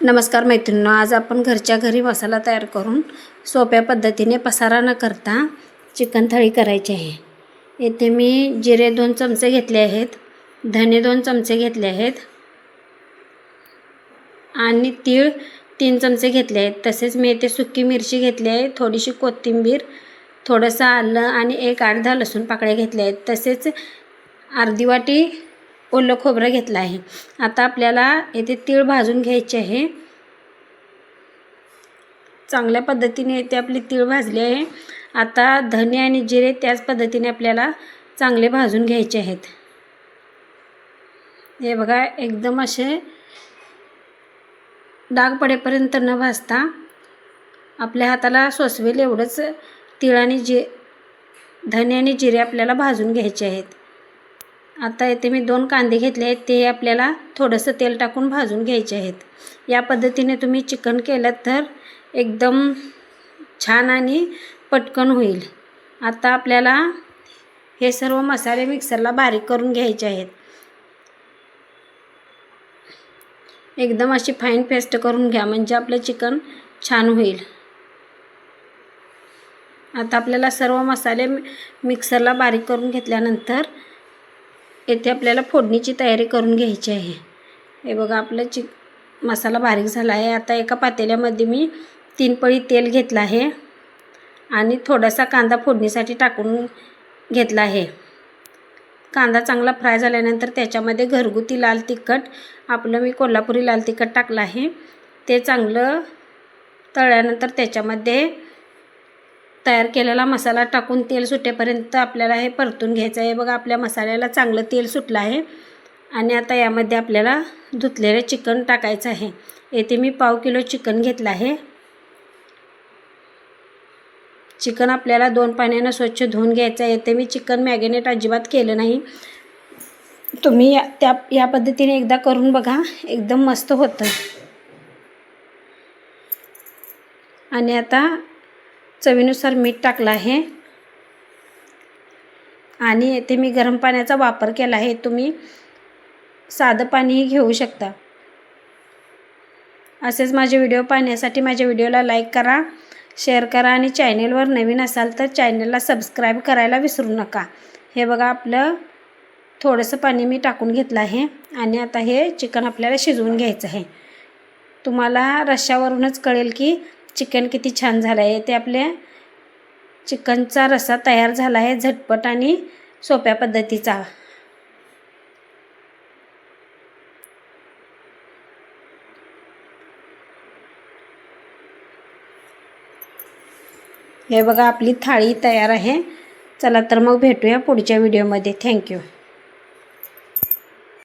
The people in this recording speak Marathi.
नमस्कार मैत्रिणींनो आज आपण घरच्या घरी मसाला तयार करून सोप्या पद्धतीने पसारा न करता चिकन थाळी करायची आहे. येथे मी जिरे दोन चमचे घेतले आहेत धने दोन चमचे घेतले आहेत आणि तीळ तीन चमचे घेतले आहेत. तसेच मी येथे सुकी मिरची घेतली आहे थोडीशी कोथिंबीर थोडंसं आलं आणि एक आठ दहा लसूण पाकळ्या घेतल्या आहेत. तसेच अर्धी वाटी ओलं खोबरं घेतलं आहे. आता आपल्याला येथे तीळ भाजून घ्यायचे आहे. चांगल्या पद्धतीने येथे आपली तीळ भाजली आहे. आता धने आणि जिरे त्याच पद्धतीने आपल्याला चांगले भाजून घ्यायचे आहेत. हे बघा एकदम असे डाग पडेपर्यंत न भाजता आपल्या हाताला सोसवेल एवढंच तीळ आणि जे धने आणि जिरे आपल्याला भाजून घ्यायचे आहेत. आता येथे मी दोन कांदे घेतले आहेत. ते आपल्याला थोडंसं तेल टाकून भाजून घ्यायचे आहेत. या पद्धतीने तुम्ही चिकन केलं तर एकदम छान आणि पटकन होईल. आता आपल्याला हे सर्व मसाले मिक्सरला बारीक करून घ्यायचे आहेत. एकदम अशी फाईन पेस्ट करून घ्या म्हणजे आपलं चिकन छान होईल. आता आपल्याला सर्व मसाले मिक्सरला बारीक करून घेतल्यानंतर येथे आपल्याला फोडणीची तयारी करून घ्यायची आहे. हे बघा आपलं चिक मसाला बारीक झाला आहे. आता एका पातेल्यामध्ये मी तीन पळी तेल घेतलं आहे आणि थोडासा कांदा फोडणीसाठी टाकून घेतला आहे. कांदा चांगला फ्राय झाल्यानंतर त्याच्यामध्ये घरगुती लाल तिखट आपलं मी कोल्हापुरी लाल तिखट टाकलं आहे. ते चांगलं तळल्यानंतर त्याच्यामध्ये तयार केलेला मसाला टाकून तेल सुटेपर्यंत आपल्याला हे परतून घ्यायचं आहे. बघा आपल्या मसाल्याला चांगलं तेल सुटलं आहे. आणि आता यामध्ये आपल्याला धुतलेलं चिकन टाकायचं आहे. येथे मी पाव किलो चिकन घेतलं आहे. चिकन आपल्याला दोन पाण्यानं स्वच्छ धुवून घ्यायचं आहे. येथे मी चिकन मॅगिनेट अजिबात केलं नाही. तुम्ही या त्या या पद्धतीने एकदा करून बघा. एकदम मस्त होतं. आणि आता चवीनुसार मीठ टाकलं आहे. आणि येथे मी गरम पाण्याचा वापर केला आहे. तुम्ही साधं पाणीही घेऊ शकता. असेच माझे व्हिडिओ पाहण्यासाठी माझ्या व्हिडिओला लाईक करा शेअर करा आणि चॅनेलवर नवीन असाल तर चॅनलला सबस्क्राईब करायला विसरू नका. हे बघा आपलं थोडंसं पाणी मी टाकून घेतलं आहे आणि आता हे चिकन आपल्याला शिजवून घ्यायचं आहे. तुम्हाला रश्श्यावरूनच कळेल की चिकन किती छान झालं आहे ते आपल्या चिकनचा रस्सा तयार झाला आहे झटपट आणि सोप्या पद्धतीचा. हे बघा आपली थाळी तयार आहे. चला तर मग भेटूया पुढच्या व्हिडिओमध्ये थँक्यू